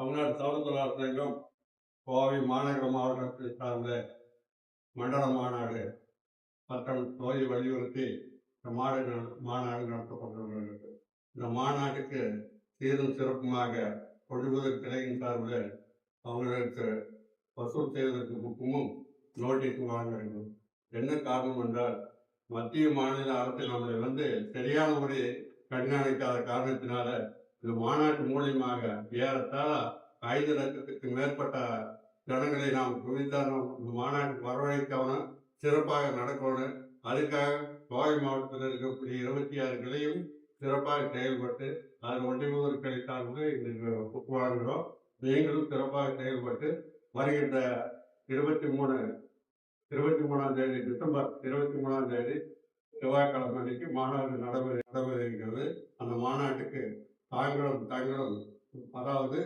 தமிழ்நாடு தவறுதலாளர் அரசாங்கம் கோவை மாநகர மாவட்டத்தை சார்ந்த மண்டல மாநாடு மற்றும் தொகுதி வலியுறுத்தி இந்த மாநாடு மாநாடு நடத்தப்பட்டுள்ளது இந்த மாநாட்டுக்கு சீரும் சிறப்புமாக கொள்வதற்கு கிளையின் சார்பில் அவர்களுக்கு வசூல் செய்வதற்கு புக்குமும் நோட்டீஸும் வழங்க வேண்டும். என்ன காரணம் என்றால் மத்திய மாநில அரசு நம்மளை வந்து சரியான முறையை கண்காணிக்காத காரணத்தினால இந்த மாநாட்டு மூலியமாக ஏறத்தாழ ஐந்து லட்சத்துக்கு மேற்பட்ட ஜனங்களை நாம் குவித்தாலும் இந்த மாநாட்டுக்கு வரவழைக்கணும் சிறப்பாக நடக்கணும். அதுக்காக கோவை மாவட்டத்தில் இருக்கக்கூடிய இருபத்தி ஆறு கிளையும் சிறப்பாக செயல்பட்டு அதில் ஒன்றை முதல் கிளை வழங்குகிறோம் நீங்களும் சிறப்பாக செயல்பட்டு வருகின்ற இருபத்தி மூணு இருபத்தி மூணாம் தேதி டிசம்பர் இருபத்தி மூணாம் தேதி செவ்வாய்க்கிழமை அன்னைக்கு மாநாடு நடைபெற நடைபெறுகிறது. அந்த மாநாட்டுக்கு தாங்களும் தங்களும் அதாவது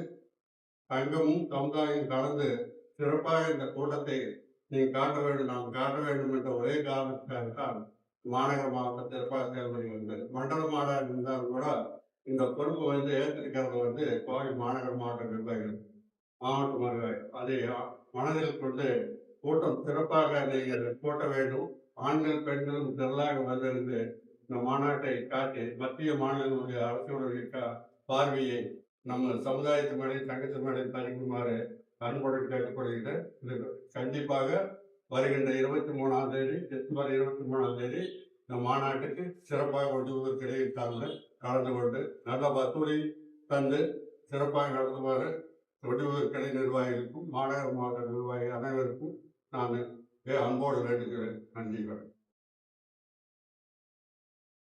தங்கமும் சமுதாயம் கலந்து சிறப்பாக இந்த கூட்டத்தை நீங்கள் காட்ட வேண்டும் நாம் காட்ட வேண்டும் என்ற ஒரே காரணத்துக்காகத்தான் மாநகர மாவட்டம் சிறப்பாக செயல்படுகிறது மண்டல மாநாடு இருந்தாலும் கூட இந்த பொறுப்பு வந்து ஏற்றிருக்கிறது வந்து கோவை மாநகர மாவட்ட நிர்வாகிகள் மாவட்ட நிர்வாகி அதை மனதில் கொண்டு கூட்டம் சிறப்பாக நீங்கள் கூட்ட வேண்டும். ஆண்கள் பெண்களும் திரளாக வந்திருந்து இந்த மாநாட்டை காட்டி மத்திய மாநிலங்களுடைய அரசுடைய கா- பார்வையை நம்ம சமுதாயத்து மேலே தங்கத்து மேலே தணிக்குமாறு அன்புடன் கேட்டுக்கொள்கிறேன் இது கண்டிப்பாக வருகின்ற இருபத்தி மூணாம் தேதி டிசம்பர் இருபத்தி மூணாம் தேதி இந்த மாநாட்டுக்கு சிறப்பாக இடையில் சார்ந்து கலந்து கொண்டு நல்ல வசூலை தந்து சிறப்பாக நடத்துமாறு ஒன்றுவதற்கிடை நிர்வாகிகளுக்கும் மாநகர மாவட்ட நிர்வாகி அனைவருக்கும் நான் அன்போடு வேண்டுகிறேன். நன்றி